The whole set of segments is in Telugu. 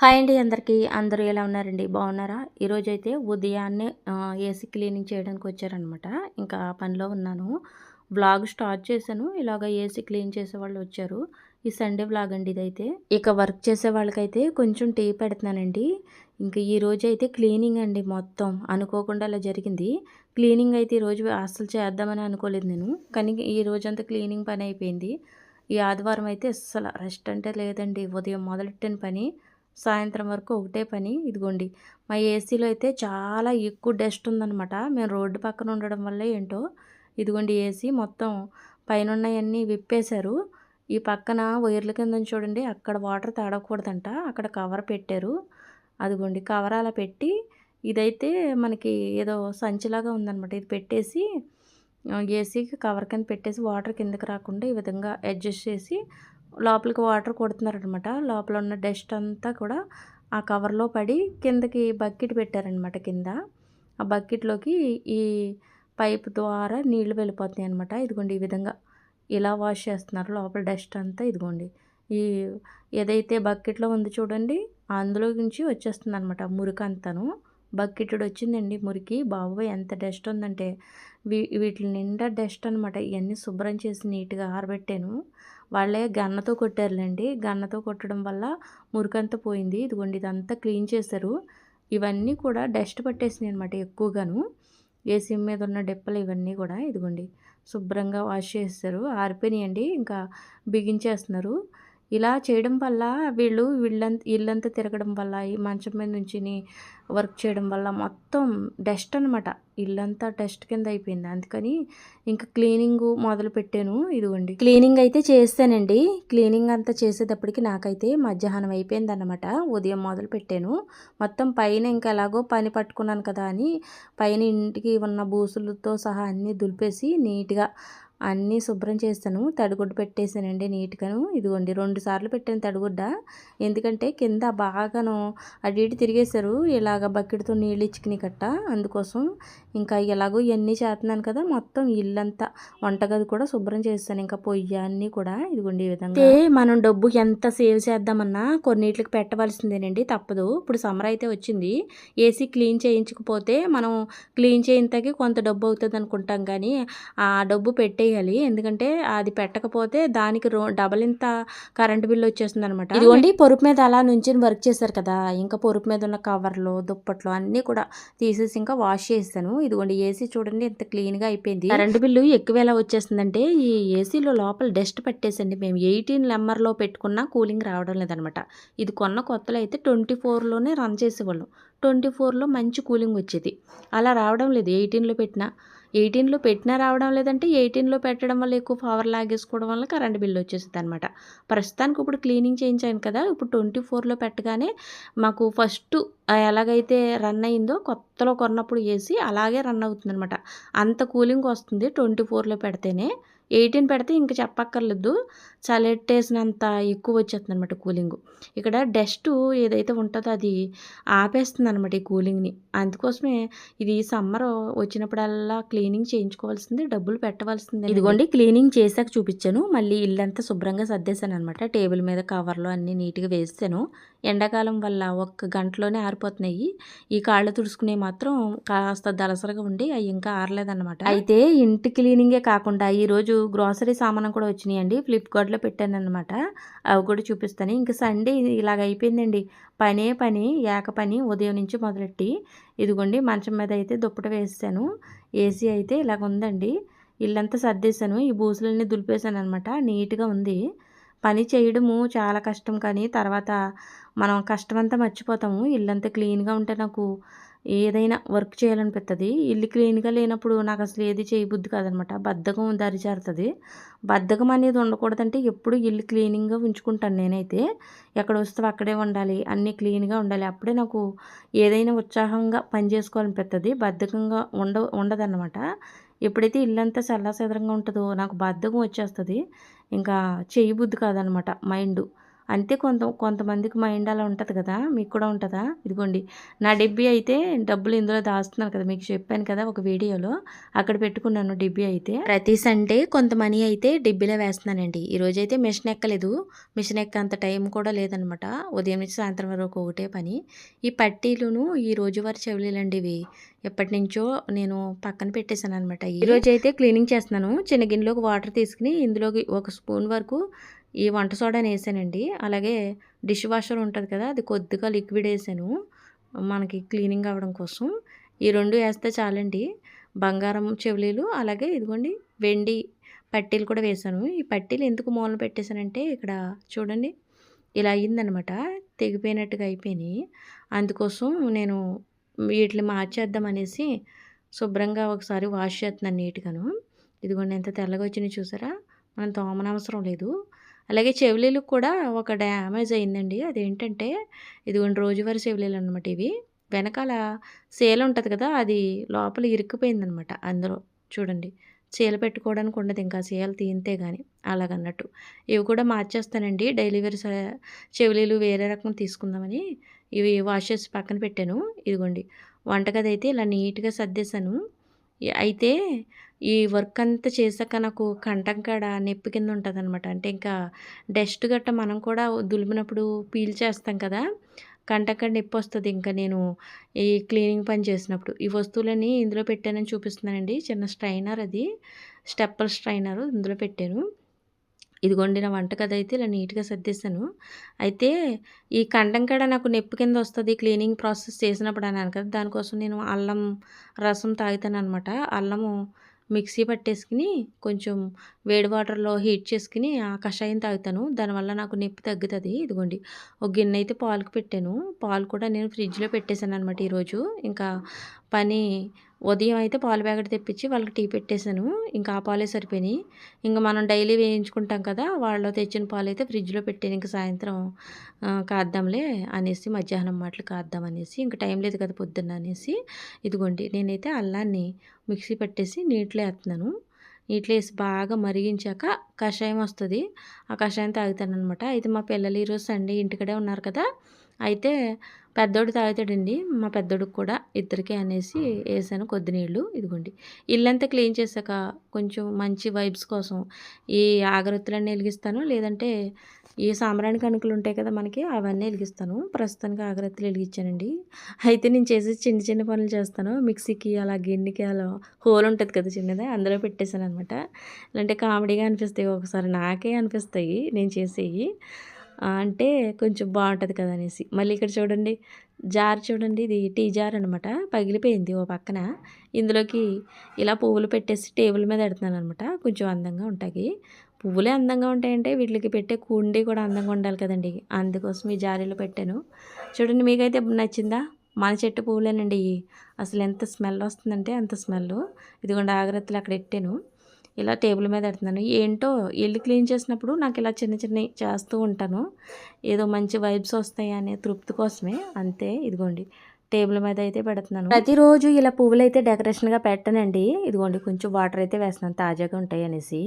హాయ్ అండి అందరికీ. అందరూ ఎలా ఉన్నారండి? బాగున్నారా? ఈరోజు అయితే ఉదయాన్నే ఏసీ క్లీనింగ్ చేయడానికి వచ్చారనమాట ఇంకా పనిలో ఉన్నాను. వ్లాగ్ స్టార్ట్ చేశాను. ఇలాగ ఏసీ క్లీన్ చేసే వాళ్ళు వచ్చారు. ఈ సండే వ్లాగ్ అండి ఇదైతే. ఇక వర్క్ చేసే వాళ్ళకైతే కొంచెం టీ పెడుతున్నానండి. ఇంకా ఈ రోజు అయితే క్లీనింగ్ అండి మొత్తం. అనుకోకుండా అలా జరిగింది. క్లీనింగ్ అయితే ఈరోజు అస్సలు చేద్దామని అనుకోలేదు నేను. కానీ ఈ రోజంతా క్లీనింగ్ పని అయిపోయింది. ఈ ఆదివారం అయితే అస్సలు రెస్ట్ అంటే లేదండి. ఉదయం మొదలెట్టిన పని. సాయంత్రం వరకు ఒకటే పని. ఇదిగోండి మా ఏసీలో అయితే చాలా ఎక్కువ డస్ట్ ఉందన్నమాట. మేము రోడ్డు పక్కన ఉండడం వల్ల ఏంటో. ఇదిగోండి ఏసీ మొత్తం పైన ఉన్నవన్నీ విప్పేశారు. ఈ పక్కన వైర్ల కింద చూడండి అక్కడ వాటర్ తాడకూడదంట. అక్కడ కవర్ పెట్టారు. అదిగోండి కవర్ అలా పెట్టి ఇదైతే మనకి ఏదో సంచిలాగా ఉందన్నమాట. ఇది పెట్టేసి ఏసీకి కవర్ కింద పెట్టేసి వాటర్ కిందకి రాకుండా ఈ విధంగా అడ్జస్ట్ చేసి లోపలికి వాటర్ కొడుతున్నారనమాట లోపల ఉన్న డస్ట్ అంతా కూడా ఆ కవర్లో పడి కిందకి బకెట్ పెట్టారనమాట కింద. ఆ బకెట్లోకి ఈ పైప్ ద్వారా నీళ్ళు వెళ్ళిపోతున్నాయి అనమాట ఇదిగోండి ఈ విధంగా ఇలా వాష్ చేస్తున్నారు. లోపల డస్ట్ అంతా ఇదిగోండి. ఈ ఏదైతే బకెట్లో ఉంది చూడండి అందులో నుంచి వచ్చేస్తుంది అనమాట మురికి అంతాను. బకెట్ వచ్చిందండి మురికి. బాబోయ్ ఎంత డస్ట్ ఉందంటే వీటి నిండా డస్ట్ అనమాట ఇవన్నీ శుభ్రం చేసి నీట్గా ఆరబెట్టాను. వాళ్ళే గన్నతో కొట్టారులేండి. గన్నతో కొట్టడం వల్ల మురికంతా పోయింది. ఇదిగోండి ఇదంతా క్లీన్ చేశారు. ఇవన్నీ కూడా డస్ట్ పట్టేసినాయి అనమాట ఎక్కువగాను. ఏసీ మీద ఉన్న డెప్పలు ఇవన్నీ కూడా ఇదిగోండి శుభ్రంగా వాష్ చేస్తారు ఆరిపోయినాయండి. ఇంకా బిగించేస్తున్నారు. ఇలా చేయడం వల్ల వీళ్ళు వీళ్ళంత ఇల్లంతా తిరగడం వల్ల ఈ మంచం మీద నుంచి వర్క్ చేయడం వల్ల మొత్తం డస్ట్ అనమాట ఇల్లంతా డస్ట్ కింద అయిపోయింది. అందుకని ఇంకా క్లీనింగ్ మొదలు పెట్టాను. ఇదిగోండి. క్లీనింగ్ అయితే చేస్తానండి. క్లీనింగ్ అంతా చేసేటప్పటికి నాకైతే మధ్యాహ్నం అయిపోయింది అనమాట ఉదయం మొదలు పెట్టాను. మొత్తం పైన ఇంకా ఎలాగో పని పట్టుకున్నాను కదా అని పైన ఇంటికి ఉన్న బూసులతో సహా అన్నీ దులిపేసి నీట్గా అన్నీ శుభ్రం చేస్తాను. తడిగుడ్డ పెట్టేసానండి నీట్గాను. ఇదిగోండి రెండు సార్లు పెట్టాను తడిగుడ్డ. ఎందుకంటే కింద బాగాను అటు ఇటు తిరిగేశారు. ఇలాగ బకెట్తో నీళ్ళు ఇచ్చుకుని కట్ట. అందుకోసం ఇంకా ఎలాగో ఇవన్నీ చేస్తున్నాను కదా మొత్తం ఇల్లంతా వంటగది కూడా శుభ్రం చేస్తాను. ఇంకా పొయ్యి అన్నీ కూడా ఇదిగోండి ఈ విధంగా. మనం డబ్బు ఎంత సేవ్ చేద్దామన్నా కొన్నిటికి పెట్టవలసిందేనండి తప్పదు. ఇప్పుడు సమ్మర్ అయితే వచ్చింది. ఏసీ క్లీన్ చేయించకపోతే మనం క్లీన్ చేయింతకి కొంత డబ్బు అవుతుంది అనుకుంటాం కానీ ఆ డబ్బు పెట్టేయాలి ఎందుకంటే అది పెట్టకపోతే దానికి రో డబల్ ఇంత కరెంట్ బిల్ వచ్చేస్తుంది అనమాట ఇదిగోండి పొరుపు మీద అలా నుంచి వర్క్ చేశారు కదా. ఇంకా పొరుపు మీద ఉన్న కవర్లు దుప్పట్లు అన్నీ కూడా తీసేసి ఇంకా వాష్ చేస్తాను ఇదిగోండి ఏసీ చూడండి ఎంత క్లీన్గా అయిపోయింది. కరెంట్ బిల్లు ఎక్కువ ఎలా వచ్చేస్తుందంటే ఈ ఏసీలో లోపల డస్ట్ పట్టేసండి. మేము ఎయిటీన్ నెంబర్లో పెట్టుకున్నా కూలింగ్ రావడం లేదనమాట ఇది కొన్న కొత్తలో అయితే ట్వంటీ ఫోర్లోనే రన్ చేసేవాళ్ళం. ట్వంటీ ఫోర్లో మంచి కూలింగ్ వచ్చేది. అలా రావడం లేదు. ఎయిటీన్లో పెట్టినా ఎయిటీన్లో పెట్టినా రావడం లేదంటే ఎయిటీన్లో పెట్టడం వల్ల ఎక్కువ పవర్ లాగేసుకోవడం వల్ల కరెంట్ బిల్ వచ్చేసింది అనమాట ప్రస్తుతానికి ఇప్పుడు క్లీనింగ్ చేయించాను కదా ఇప్పుడు ట్వంటీ ఫోర్లో పెట్టగానే మాకు ఫస్ట్ ఎలాగైతే రన్ అయిందో కొత్తలో కొన్నప్పుడు వేసి అలాగే రన్ అవుతుంది అనమాట అంత కూలింగ్ వస్తుంది ట్వంటీ ఫోర్లో పెడితేనే. ఎయిటీన్ పెడితే ఇంకా చెప్పక్కర్లేదు. చలెట్టేసినంత ఎక్కువ వచ్చేస్తుంది అనమాట కూలింగ్. ఇక్కడ డస్ట్ ఏదైతే ఉంటుందో అది ఆపేస్తుంది అనమాట ఈ కూలింగ్ని. అందుకోసమే ఇది సమ్మర్ వచ్చినప్పుడల్లా క్లీనింగ్ చేయించుకోవాల్సింది డబ్బులు పెట్టవలసింది. ఇదిగోండి క్లీనింగ్ చేశాక చూపించాను. మళ్ళీ ఇల్లంతా శుభ్రంగా సర్దేశాను అనమాట టేబుల్ మీద కవర్లు అన్నీ నీట్గా వేసాను ఎండాకాలం వల్ల ఒక్క గంటలోనే ఆరిపోతున్నాయి. ఈ కాళ్ళు తుడుచుకునే మాత్రం కాస్త దలసరగా ఉండి అవి ఇంకా ఆరలేదన్నమాట. అయితే ఇంటి క్లీనింగే కాకుండా ఈరోజు గ్రాసరీ సామాను కూడా వచ్చినాయండి. ఫ్లిప్కార్ట్లో పెట్టాను అనమాట అవి కూడా చూపిస్తాను. ఇంకా సండే ఇలాగ అయిపోయిందండి. పనే పని ఏక పని ఉదయం నుంచి మొదలెట్టి ఇదిగోండి మంచం మీద అయితే దుప్పట వేసాను ఏసీ అయితే ఇలాగ ఉందండి. ఇల్లంతా సర్దేశాను. ఈ బూసులన్నీ దులిపేశాను అనమాట నీట్గా ఉంది. పని చేయడము చాలా కష్టం కానీ తర్వాత మనం కష్టమంతా మర్చిపోతాము. ఇల్లంతా క్లీన్గా ఉంటే నాకు ఏదైనా వర్క్ చేయాలనిపిస్తుంది ఇల్లు క్లీన్గా లేనప్పుడు నాకు అసలు ఏది చేయబుద్ధి కాదనమాట. బద్ధకం దరిచేరుతుంది బద్ధకం అనేది ఉండకూడదంటే ఎప్పుడు ఇల్లు క్లీనింగ్గా ఉంచుకుంటాను నేనైతే. ఎక్కడ వస్తే అక్కడే ఉండాలి. అన్నీ క్లీన్గా ఉండాలి. అప్పుడే నాకు ఏదైనా ఉత్సాహంగా పని చేసుకోవాలనిపిస్తుంది బద్ధకంగా ఉండ ఉండదన్నమాట ఎప్పుడైతే ఇల్లంతా చల్లాచెదరంగా ఉంటుందో నాకు బద్ధకం వచ్చేస్తుంది. ఇంకా చేయబుద్ధి కాదనమాట. మైండ్. అంతే కొంత కొంతమందికి మైండ్ అలా ఉంటుంది కదా మీకు కూడా ఉంటుందా? ఇదిగోండి నా డిబ్బీ అయితే డబ్బులు ఇందులో దాస్తున్నాను కదా మీకు చెప్పాను కదా ఒక వీడియోలో అక్కడ పెట్టుకున్నాను డిబ్బీ అయితే. ప్రతి సండే కొంత మనీ అయితే డిబ్బీలో వేస్తున్నానండి. ఈరోజు అయితే మిషన్ ఎక్కలేదు మిషన్ ఎక్క అంత టైం కూడా లేదనమాట. ఉదయం నుంచి సాయంత్రం వరకు ఒకటే పని. ఈ పట్టీలును ఈ రోజువారి చెవులేలండి ఇవి ఎప్పటి నుంచో నేను పక్కన పెట్టేశాను అనమాట ఈరోజు అయితే క్లీనింగ్ చేస్తున్నాను. చిన్న గిన్నెలోకి వాటర్ తీసుకుని ఇందులోకి ఒక స్పూన్ వరకు ఈ వంట సోడాని వేసానండి. అలాగే డిష్ వాషర్ ఉంటుంది కదా అది కొద్దిగా లిక్విడ్ వేసాను. మనకి క్లీనింగ్ అవ్వడం కోసం. ఈ రెండు వేస్తే చాలండి. బంగారం చెవులీలు అలాగే ఇదిగోండి వెండి పట్టీలు కూడా వేసాను. ఈ పట్టీలు ఎందుకు మూలన పెట్టేశానంటే ఇక్కడ చూడండి ఇలా అయ్యిందనమాట తెగిపోయినట్టుగా అయిపోయినాయి. అందుకోసం నేను వీటిని మార్చేద్దాం అనేసి శుభ్రంగా ఒకసారి వాష్ చేస్తున్నాను నీట్గాను. ఇదిగోండి ఎంత తెల్లగా వచ్చినాయి చూసారా? మనం తోమనవసరం లేదు. అలాగే చెవిలీలకు కూడా ఒక డ్యామేజ్ అయిందండి. అదేంటంటే ఇదిగోండి రోజువారీ చెవిలీలు అనమాట ఇవి. వెనకాల సేల్ ఉంటుంది కదా అది లోపల ఇరుక్కుపోయిందనమాట అందులో. చూడండి చీల పెట్టుకోవడానికి ఉండదు ఇంకా చీల తీంతే కానీ అలాగన్నట్టు. ఇవి కూడా మార్చేస్తానండి. డైలీ చెవిలీలు వేరే రకం తీసుకుందామని ఇవి వాష్ చేసి పక్కన పెట్టాను. ఇదిగోండి వంటగది అయితే ఇలా నీట్గా సర్దేశాను. అయితే ఈ వర్క్ అంతా చేశాక నాకు కంఠం కాడ నొప్పి కింద ఉంటుంది అనమాట అంటే ఇంకా డస్ట్ గట్ట మనం కూడా దులిపినప్పుడు పీల్ చేస్తాం కదా కంటక్కడ కాడ నొప్పి వస్తుంది. ఇంకా నేను ఈ క్లీనింగ్ పని చేసినప్పుడు ఈ వస్తువులన్నీ ఇందులో పెట్టానని చూపిస్తున్నానండి. చిన్న స్ట్రైనర్ అది స్టెప్పల్ స్ట్రైనర్ ఇందులో పెట్టాను. ఇదిగోండి నా వంటకది అయితే ఇలా నీట్గా సర్దేశాను. అయితే ఈ కంటం కాడ నాకు నొప్పి కింద వస్తుంది క్లీనింగ్ ప్రాసెస్ చేసినప్పుడు అన్నాను కదా దానికోసం నేను అల్లం రసం తాగుతాను అనమాట అల్లము మిక్సీ పట్టేసుకుని కొంచెం వేడి వాటర్లో హీట్ చేసుకుని ఆ కషాయం తాగుతాను. దానివల్ల నాకు నొప్పి తగ్గుతుంది. ఇదిగోండి ఒక గిన్నె అయితే పాలుకు పెట్టాను. పాలు కూడా నేను ఫ్రిడ్జ్లో పెట్టేశాను అనమాట ఈరోజు. ఇంకా పని ఉదయం అయితే పాలు ప్యాకెట్ తెప్పించి వాళ్ళకి టీ పెట్టేశాను. ఇంకా ఆ పాలే సరిపోయినాయి. ఇంకా మనం డైలీ వేయించుకుంటాం కదా వాళ్ళు తెచ్చిన పాలు అయితే ఫ్రిడ్జ్లో పెట్టాను. ఇంకా సాయంత్రం కాద్దాంలే అనేసి మధ్యాహ్నం మాటలు కాద్దాం అనేసి ఇంకా టైం లేదు కదా పొద్దున్న అనేసి ఇదిగోండి నేనైతే అల్లాన్ని మిక్సీ పట్టేసి నీటిలో వేస్తున్నాను నీటిలో వేసి బాగా మరిగించాక కషాయం వస్తుంది. ఆ కషాయం తాగుతాను అనమాట అయితే మా పిల్లలు ఈరోజు సండే ఇంటికడే ఉన్నారు కదా అయితే పెద్దోడు తాగుతాడండి. మా పెద్దోడికి కూడా ఇద్దరికి అనేసి వేసాను కొద్ది నీళ్ళు. ఇదిగోండి. ఇల్లంతా క్లీన్ చేశాక కొంచెం మంచి వైబ్స్ కోసం ఈ ఆగరత్తులన్నీ వెలిగిస్తాను. లేదంటే ఈ సాంబ్రాణి కణుకలు ఉంటాయి కదా మనకి అవన్నీ వెలిగిస్తాను. ప్రస్తుతానికి ఆగరత్తులు వెలిగించానండి. అయితే నేను చేసే చిన్న చిన్న పనులు చేస్తాను. మిక్సీకి అలా గిన్నెకి అలా హోల్ ఉంటుంది కదా చిన్నది అందులో పెట్టేశాను అనమాట ఇలాంటి కామెడీగా అనిపిస్తాయి. ఒకసారి నాకే అనిపిస్తాయి నేను చేసేవి. అంటే కొంచెం బాగుంటుంది కదా అనేసి. మళ్ళీ ఇక్కడ చూడండి జార్ చూడండి ఇది టీ జార్ అనమాట పగిలిపోయింది ఓ పక్కన. ఇందులోకి ఇలా పువ్వులు పెట్టేసి టేబుల్ మీద పెడుతున్నాను అనమాట కొంచెం అందంగా ఉంటాయి. పువ్వులే అందంగా ఉంటాయంటే వీటికి పెట్టే కుండీ కూడా అందంగా ఉండాలి కదండి. అందుకోసం ఈ జారీలో పెట్టాను. చూడండి మీకైతే నచ్చిందా? మన చెట్టు పువ్వులేనండి. అసలు ఎంత స్మెల్ వస్తుందంటే అంత స్మెల్ ఇదిగోండి ఆగ్రత్తలు అక్కడ పెట్టాను ఇలా టేబుల్ మీద పెడుతున్నాను. ఏంటో ఇల్లు క్లీన్ చేసినప్పుడు నాకు ఇలా చిన్న చిన్నవి చేస్తూ ఉంటాను. ఏదో మంచి వైబ్స్ వస్తాయి అనే తృప్తి కోసమే. అంతే ఇదిగోండి. టేబుల్ మీద అయితే పెడుతున్నాను. ప్రతిరోజు ఇలా పువ్వులు అయితే డెకరేషన్గా పెట్టనండి. ఇదిగోండి కొంచెం వాటర్ అయితే వేస్తున్నాను తాజాగా ఉంటాయి అనేసి.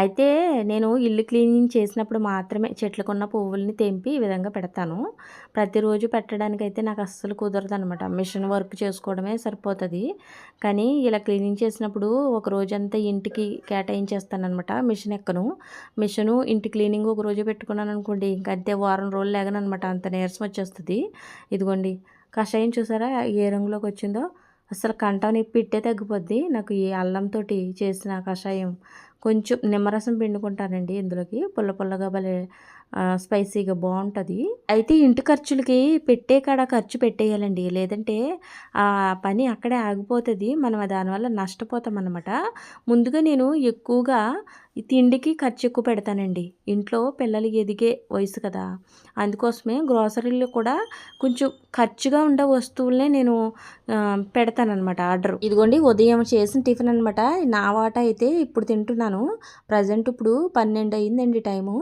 అయితే నేను ఇల్లు క్లీనింగ్ చేసినప్పుడు మాత్రమే చెట్లకున్న పువ్వుల్ని తెంపి ఈ విధంగా పెడతాను. ప్రతిరోజు పెట్టడానికి అయితే నాకు అస్సలు కుదరదు అనమాట మిషన్ వర్క్ చేసుకోవడమే సరిపోతుంది. కానీ ఇలా క్లీనింగ్ చేసినప్పుడు ఒక రోజంతా ఇంటికి కేటాయించేస్తాను అనమాట మిషన్ ఎక్కను. మిషను ఇంటి క్లీనింగ్ ఒక రోజు పెట్టుకున్నాను అనుకోండి ఇంకంతే వారం రోజులు లేగనమాట అంత నీరసం వచ్చేస్తుంది. ఇదిగోండి కషాయం చూసారా? ఏ రంగులోకి వచ్చిందో? అసలు కంటని నొప్పి ఇట్టే తగ్గిపోద్ది. నాకు ఈ అల్లంతో చేసిన కషాయం కొంచెం నిమ్మరసం పిండుకుంటానండి ఇందులోకి. పుల్ల పుల్లగా భలే స్పైసీగా బాగుంటుంది. అయితే ఇంటి ఖర్చులకి పెట్టే కాడ ఖర్చు పెట్టేయాలండి. లేదంటే ఆ పని అక్కడే ఆగిపోతుంది. మనం దానివల్ల నష్టపోతాం అనమాట ముందుగా నేను ఎక్కువగా తిండికి ఖర్చు ఎక్కువ పెడతానండి. ఇంట్లో పిల్లలు ఎదిగే వయసు కదా. అందుకోసమే గ్రోసరీలు కూడా కొంచెం ఖర్చుగా ఉండే వస్తువులనే నేను పెడతానమాట ఆర్డర్. ఇదిగోండి ఉదయం చేసిన టిఫిన్ అనమాట నా వాట అయితే ఇప్పుడు తింటున్నాను. ప్రజెంట్ ఇప్పుడు పన్నెండు అయిందండి టైము.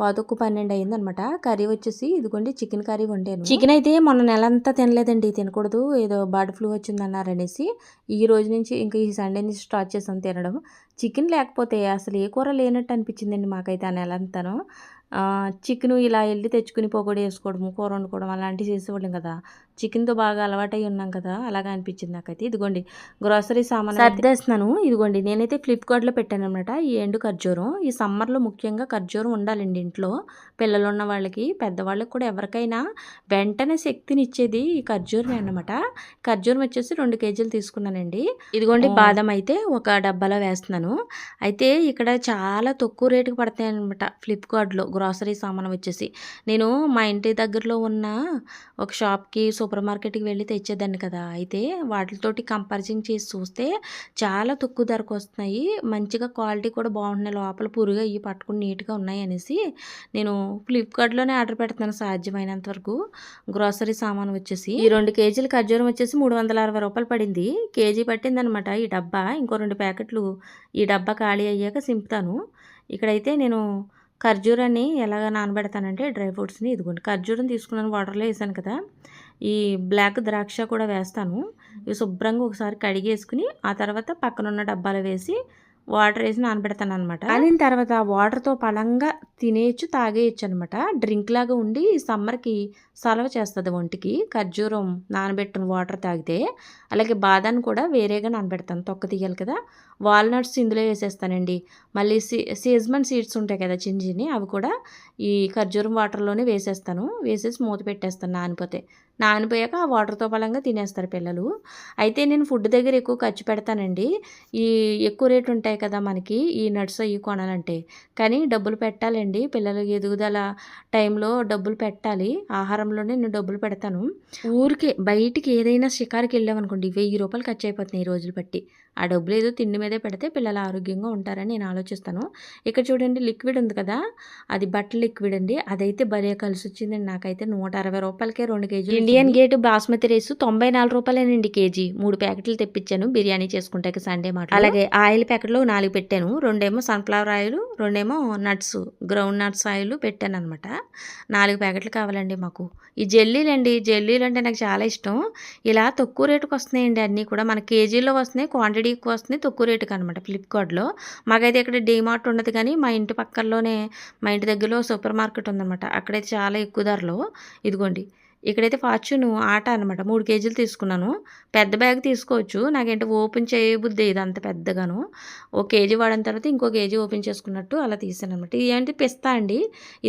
పాతొక్కు పన్నెండు అయిందనమాట. కర్రీ వచ్చేసి ఇదిగోండి చికెన్ కర్రీ వండాను. చికెన్ అయితే మొన్న నెల అంతా తినలేదండి తినకూడదు ఏదో బర్డ్ ఫ్లూ వచ్చిందన్నారనేసి. ఈ రోజు నుంచి ఇంకా ఈ సండే నుంచి స్టార్ట్ చేసాం తినడం. చికెన్ లేకపోతే అసలు ఏ కూర లేనట్టు అనిపించిందండి మాకైతే ఆ నెల అంతాను చికెను ఇలా వెళ్ళి తెచ్చుకుని పొగడి వేసుకోవడము కూర వండుకోవడం అలాంటివి చేసేవాళ్ళం కదా. చికెన్తో బాగా అలవాటై ఉన్నాం కదా అలాగా అనిపించింది నాకైతే. ఇదిగోండి గ్రోసరీ సామాన్ సర్దేస్తున్నాను ఇదిగోండి నేనైతే ఫ్లిప్కార్ట్లో పెట్టాను అనమాట ఈ ఎండు ఖర్జూరం. ఈ సమ్మర్లో ముఖ్యంగా ఖర్జూరం ఉండాలండి ఇంట్లో. పిల్లలు ఉన్న వాళ్ళకి పెద్దవాళ్ళకి కూడా ఎవరికైనా వెంటనే శక్తిని ఇచ్చేది ఈ ఖర్జూరమే అన్నమాట. ఖర్జూరం వచ్చేసి రెండు కేజీలు తీసుకున్నానండి. ఇదిగోండి బాదం అయితే ఒక డబ్బాలో వేస్తున్నాను. అయితే ఇక్కడ చాలా తక్కువ రేటుకి పడతాయి అనమాట ఫ్లిప్కార్ట్లో గ్రాసరీ సామాన్ వచ్చేసి. నేను మా ఇంటి దగ్గరలో ఉన్న ఒక షాప్కి సూపర్ మార్కెట్కి వెళ్ళి తెచ్చేదాన్ని కదా! అయితే వాటితోటి కంపారిజన్ చేసి చూస్తే చాలా తక్కువ ధరకు వస్తున్నాయి. మంచిగా క్వాలిటీ కూడా బాగుంటున్నాయి. లోపల పురుగు అవి పట్టుకుని నీట్గా ఉన్నాయి అనేసి నేను ఫ్లిప్కార్ట్లోనే ఆర్డర్ పెడుతున్నాను సాధ్యమైనంత వరకు. గ్రోసరీ సామాన్ వచ్చేసి ఈ రెండు కేజీలు ఖర్జూరం వచ్చేసి మూడు వందల అరవై రూపాయలు పడింది. కేజీ పట్టింది అనమాట ఈ డబ్బా. ఇంకో రెండు ప్యాకెట్లు ఈ డబ్బా ఖాళీ అయ్యాక సింపుతాను. ఇక్కడైతే నేను ఖర్జూరాన్ని ఎలాగ నానబెడతానంటే డ్రై ఫ్రూట్స్ని ఇదిగోండి. ఖర్జూరం తీసుకున్నాను వాటర్లో వేసాను కదా! ఈ బ్లాక్ ద్రాక్ష కూడా వేస్తాను. ఇవి శుభ్రంగా ఒకసారి కడిగేసుకుని ఆ తర్వాత పక్కనున్న డబ్బాలో వేసి వాటర్ వేసి నానబెడతాను అనమాట కాలిన తర్వాత వాటర్తో పలంగా తినేయచ్చు తాగేయచ్చు అనమాట డ్రింక్ లాగా ఉండి సమ్మర్కి సలవ చేస్తుంది ఒంటికి. ఖర్జూరం నానబెట్టిన వాటర్ తాగితే అలాగే బాదాన్ని కూడా వేరేగా నానబెడతాను తొక్క తీయాలి కదా. వాల్నట్స్ ఇందులో వేసేస్తానండి. మళ్ళీ సీ సీజ్మన్ సీడ్స్ ఉంటాయి కదా చిన్న చిన్ని అవి కూడా ఈ ఖర్జూరం వాటర్లోనే వేసేస్తాను. వేసేసి మూత పెట్టేస్తాను నానిపోతే. నానిపోయాక ఆ వాటర్తో బలంగా తినేస్తారు పిల్లలు. అయితే నేను ఫుడ్ దగ్గర ఎక్కువ ఖర్చు పెడతానండి. ఈ ఎక్కువ రేటు ఉంటాయి కదా మనకి ఈ నట్స్ అవి కొనాలంటే. కానీ డబ్బులు పెట్టాలండి. పిల్లలు ఎదుగుదల టైంలో డబ్బులు పెట్టాలి. ఆహారంలోనే నేను డబ్బులు పెడతాను. ఊరికే బయటికి ఏదైనా షికారుకి వెళ్ళామనుకోండి వెయ్యి రూపాయలు ఖర్చు అయిపోతున్నాయి ఈ రోజులు బట్టి. ఆ డబ్బులు ఏదో తిండి మీదే పెడితే పిల్లలు ఆరోగ్యంగా ఉంటారని నేను ఆలోచిస్తాను. ఇక్కడ చూడండి లిక్విడ్ ఉంది కదా? అది బట్టల లిక్విడ్ అండి. అదైతే భలే కలిసి వచ్చిందండి నాకైతే నూట అరవై రూపాయలకే రెండు కేజీలు ఇండియన్ గేట్ బాస్మతి రైస్ తొంభై నాలుగు రూపాయలేనండి కేజీ. మూడు ప్యాకెట్లు తెప్పించాను. బిర్యానీ చేసుకుంటే సండే మాట అలాగే ఆయిల్ ప్యాకెట్లు నాలుగు పెట్టాను. రెండేమో సన్ఫ్లవర్ ఆయిల్ రెండేమో నట్స్ గ్రౌండ్ నట్స్ ఆయిల్ పెట్టాను అనమాట నాలుగు ప్యాకెట్లు కావాలండి మాకు. ఈ జెల్లీలు అండి జెల్లీలు అంటే నాకు చాలా ఇష్టం. ఇలా తక్కువ రేటుకి వస్తున్నాయండి అన్నీ కూడా. మన కేజీలో వస్తున్నాయి క్వాంటిటీ ఎక్కువ వస్తుంది తక్కువ రేటుకి అనమాట ఫ్లిప్కార్ట్లో మాకైతే ఇక్కడ డీమార్ట్ ఉండదు కానీ మా ఇంటి పక్కల్లోనే మా ఇంటి దగ్గరలో సూపర్ మార్కెట్ ఉందన్నమాట. అక్కడైతే చాలా ఎక్కువ ధరలో. ఇదిగోండి. ఇక్కడైతే ఫార్చ్యూన్ ఆట అనమాట మూడు కేజీలు తీసుకున్నాను. పెద్ద బ్యాగ్ తీసుకోవచ్చు. నాకేంటి ఓపెన్ చేయబుద్ది ఇది అంత పెద్దగాను. ఒక కేజీ వాడిన తర్వాత ఇంకో కేజీ ఓపెన్ చేసుకున్నట్టు అలా తీసాను అనమాట ఇది ఏంటి పిస్తా అండి.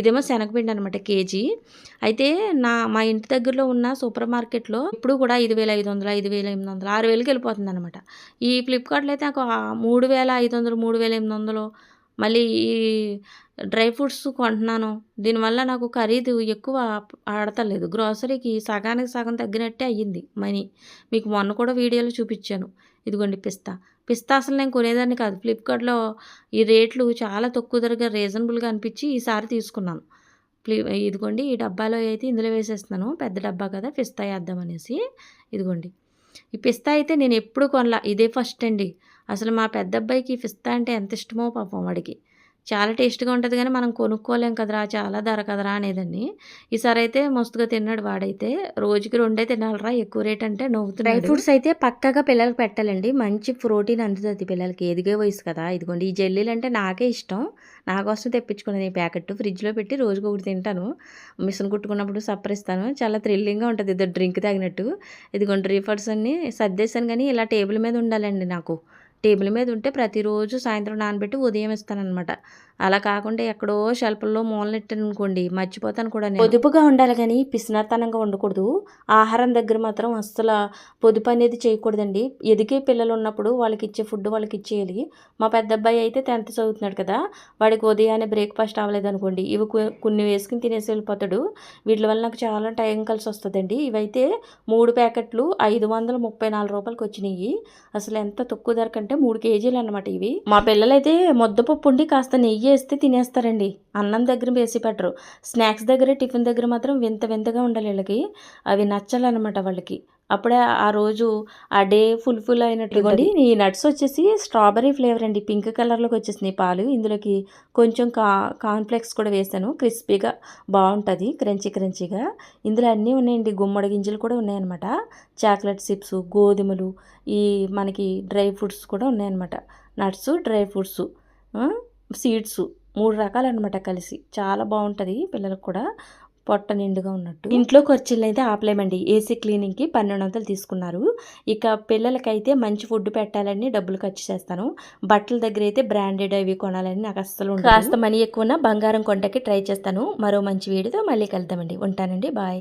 ఇదేమో శనగపిండి అనమాట కేజీ. అయితే నా మా ఇంటి దగ్గరలో ఉన్న సూపర్ మార్కెట్లో ఇప్పుడు కూడా ఐదు వేల ఐదు వందలు ఐదు వేల ఎనిమిది వందలు ఆరు వేలకి వెళ్ళిపోతుంది అనమాట ఈ ఫ్లిప్కార్ట్లో అయితే నాకు మూడు వేల ఐదు వందలు మూడు వేల ఎనిమిది వందలు మళ్ళీ ఈ డ్రై ఫ్రూట్స్ కొంటున్నాను. దీనివల్ల నాకు ఖరీదు ఎక్కువ ఆడతలేదు. గ్రోసరీకి సగానికి సగం తగ్గినట్టే అయ్యింది మనీ. మీకు మొన్న కూడా వీడియోలో చూపించాను. ఇదిగోండి పిస్తా. పిస్తా అసలు నేను కొనేదాన్ని కాదు. ఫ్లిప్కార్ట్లో ఈ రేట్లు చాలా తక్కువ ధరగా రీజనబుల్గా అనిపించి ఈసారి తీసుకున్నాను. ఫ్లి ఇదిగోండి ఈ డబ్బాలో అయితే ఇందులో వేసేస్తున్నాను. పెద్ద డబ్బా కదా పిస్తా వేద్దాం అనేసి ఇదిగోండి. ఈ పిస్తా అయితే నేను ఎప్పుడు కొనలా. ఇదే ఫస్ట్ అండి. అసలు మా పెద్ద అబ్బాయికి పిస్తా అంటే ఎంత ఇష్టమో పాపం వాడికి. చాలా టేస్ట్గా ఉంటుంది కానీ మనం కొనుక్కోలేం కదరా చాలా ధర కదరా అనేదాన్ని. ఈసారి అయితే మస్తుగా తిన్నాడు వాడైతే. రోజుకి రెండే తినాలరా ఎక్కువ రేట్ అంటే నవ్వుతున్నాడు. డ్రై ఫ్రూట్స్ అయితే పక్కగా పిల్లలకి పెట్టాలండి. మంచి ప్రోటీన్ అందుతుంది పిల్లలకి. ఎదిగే వయసు కదా. ఇదిగోండి ఈ జెల్లీలు అంటే నాకే ఇష్టం. నా కోసం తెప్పించుకున్నాను ఈ ప్యాకెట్ ఫ్రిడ్జ్లో పెట్టి రోజుకి ఒకటి తింటాను. మిషన్ కుట్టుకున్నప్పుడు సప్పరిస్తాను చాలా థ్రిల్లింగ్గా ఉంటుంది. ఇద్దరు డ్రింక్ తాగినట్టు. ఇదిగోండి డ్రై ఫ్రూట్స్ అన్ని సర్దేశాను కానీ ఇలా టేబుల్ మీద ఉండాలండి నాకు. టేబుల్ మీద ఉంటే ప్రతిరోజు సాయంత్రం నానబెట్టి ఉదయం ఇస్తానమాట అలా కాకుండా ఎక్కడో షెల్ఫ్లో మూలనెట్టాను అనుకోండి మర్చిపోతాను కూడా పొదుపుగా ఉండాలి కానీ పిసినతనంగా ఉండకూడదు. ఆహారం దగ్గర మాత్రం అస్సలు పొదుపు అనేది చేయకూడదండి. ఎదిగే పిల్లలు ఉన్నప్పుడు వాళ్ళకి ఇచ్చే ఫుడ్ వాళ్ళకి ఇచ్చేయాలి మా పెద్ద అబ్బాయి అయితే టెన్త్ చదువుతున్నాడు కదా వాడికి ఉదయాన్నే బ్రేక్ఫాస్ట్ అవ్వలేదు అనుకోండి ఇవి కొన్ని వేసుకుని తినేసి వెళ్ళిపోతాడు. వీటి వల్ల నాకు చాలా టైం కలిసి వస్తుందండి. ఇవైతే మూడు ప్యాకెట్లు ఐదు వందల ముప్పై నాలుగు రూపాయలకి వచ్చినాయి అసలు ఎంత తక్కువ ధర కంటే అంటే మూడు కేజీలు అనమాట ఇవి. మా పిల్లలైతే ముద్దపప్పు ఉండి కాస్త నెయ్యి వేస్తే తినేస్తారండి. అన్నం దగ్గర వేసి పెట్టరు. స్నాక్స్ దగ్గర టిఫిన్ దగ్గర మాత్రం వింత వింతగా ఉండాలి వీళ్ళకి. అవి నచ్చాలన్నమాట వాళ్ళకి. అప్పుడే ఆ రోజు ఆ డే ఫుల్ ఫుల్ అయినట్టుగా ఈ నట్స్ వచ్చేసి స్ట్రాబెరీ ఫ్లేవర్ అండి. పింక్ కలర్లోకి వచ్చేసింది పాలు. ఇందులోకి కొంచెం కా కాన్ఫ్లెక్స్ కూడా వేసాను. క్రిస్పీగా బాగుంటుంది క్రంచీ క్రంచీగా. ఇందులో అన్నీ ఉన్నాయండి. గుమ్మడి గింజలు కూడా ఉన్నాయన్నమాట. చాక్లెట్ చిప్స్ గోధుమలు ఈ మనకి డ్రై ఫ్రూట్స్ కూడా ఉన్నాయన్నమాట. నట్స్ డ్రై ఫ్రూట్స్ సీడ్స్ మూడు రకాలన్నమాట కలిసి. చాలా బాగుంటుంది పిల్లలకు కూడా. పొట్ట నిండుగా ఉన్నట్టు. ఇంట్లో ఖర్చులను అయితే ఆపలేమండి ఏసీ క్లీనింగ్కి పన్నెండు వందలు తీసుకున్నారు. ఇక పిల్లలకైతే మంచి ఫుడ్ పెట్టాలని డబ్బులు ఖర్చు చేస్తాను. బట్టల దగ్గర అయితే బ్రాండెడ్ అవి కొనాలని నాకు అస్సలు. కాస్త మనీ ఎక్కువ బంగారం కొంటకి ట్రై చేస్తాను. మరో మంచి వీడియోతో మళ్ళీ కలుద్దామండి. ఉంటానండి. బాయ్.